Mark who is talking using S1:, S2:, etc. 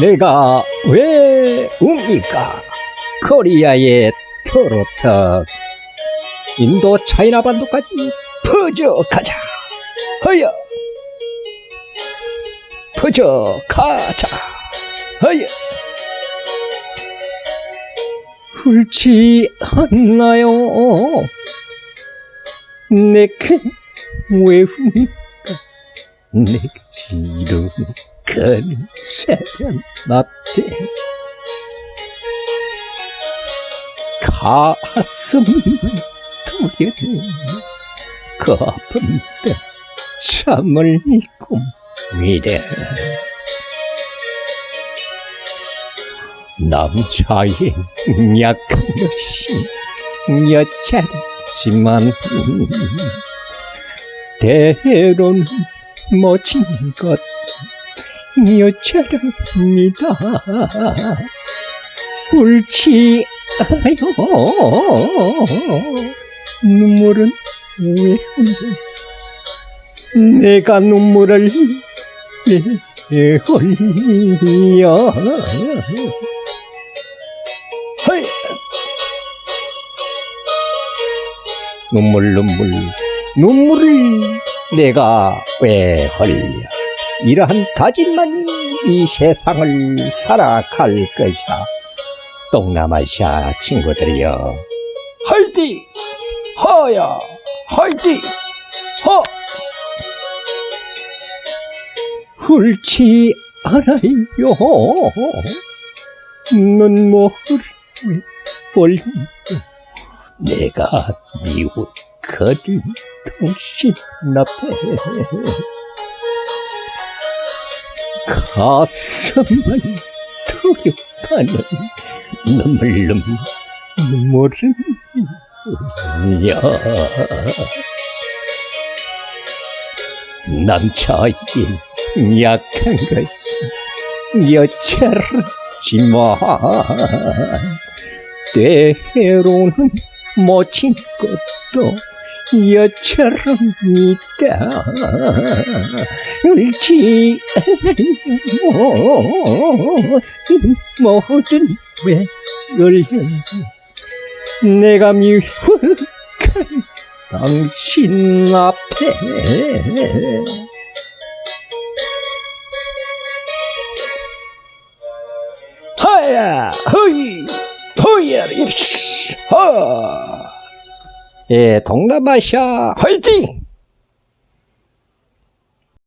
S1: 내가 왜 웁니까? 코리아의 트로트. 인도 차이나 반도까지 퍼져 가자. 허여. 퍼져 가자. 허여. 훌지 않나요? 내게 왜 웁니까. 내게 지루 가는 사람 앞에 가슴만 도려내 그 아픔에 잠을 꿈이래. 남자의 약한 것이 여자지만 때론 멋진 것 여자랍니다. 울지 않아요. 눈물은 왜 흘려 내가 눈물을 왜 흘려 허이! 눈물 눈물 눈물을 내가 왜 흘려 이러한 다짐만이 이 세상을 살아갈 것이다. 동남아시아 친구들이여. 화이팅 허야 화이팅 허 훌지 않아요. 눈물을 흘려 내가 미웃 거린 당신 앞에 가슴을 두렵다는 눈물 눈물 눈물은 흘려. 남자인 약한 것이 여차르지만 때로는 멋진 것도 여차랍니다. 울지 않아요 모든 왜 열려 내가 미혹한 당신 앞에. 하야 허이 허야 이씨. 허 예, 동남아시아 화이팅!